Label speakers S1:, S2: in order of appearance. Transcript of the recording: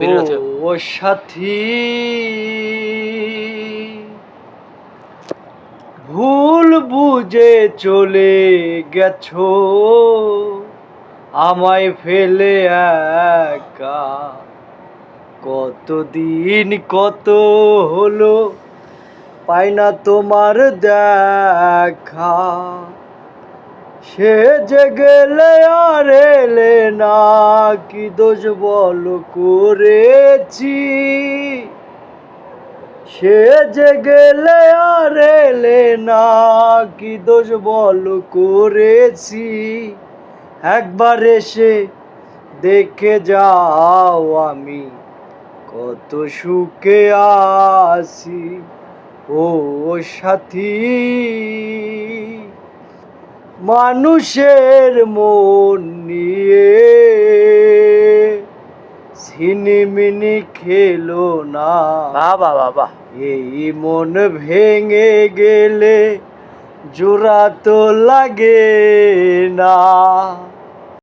S1: ও সাথী। ভুল বুঝে চলে গেছো আমায় ফেলে একা। কতদিন কত হলো পাই না তোমার দেখা। সে যে গেলে আর এলে না, কি দোষ বল করেছি? সে যে গেলে আর এলে না, কি দোষ বল করেছি? একবার এসে দেখে যাও আমি কত সুখে আছি। ও সাথী মানুষের মন নিয়ে সিনিমিনি খেলো না।
S2: বাবা বাবা
S1: এই মন ভেঙে গেলে জোড়া তো লাগে না।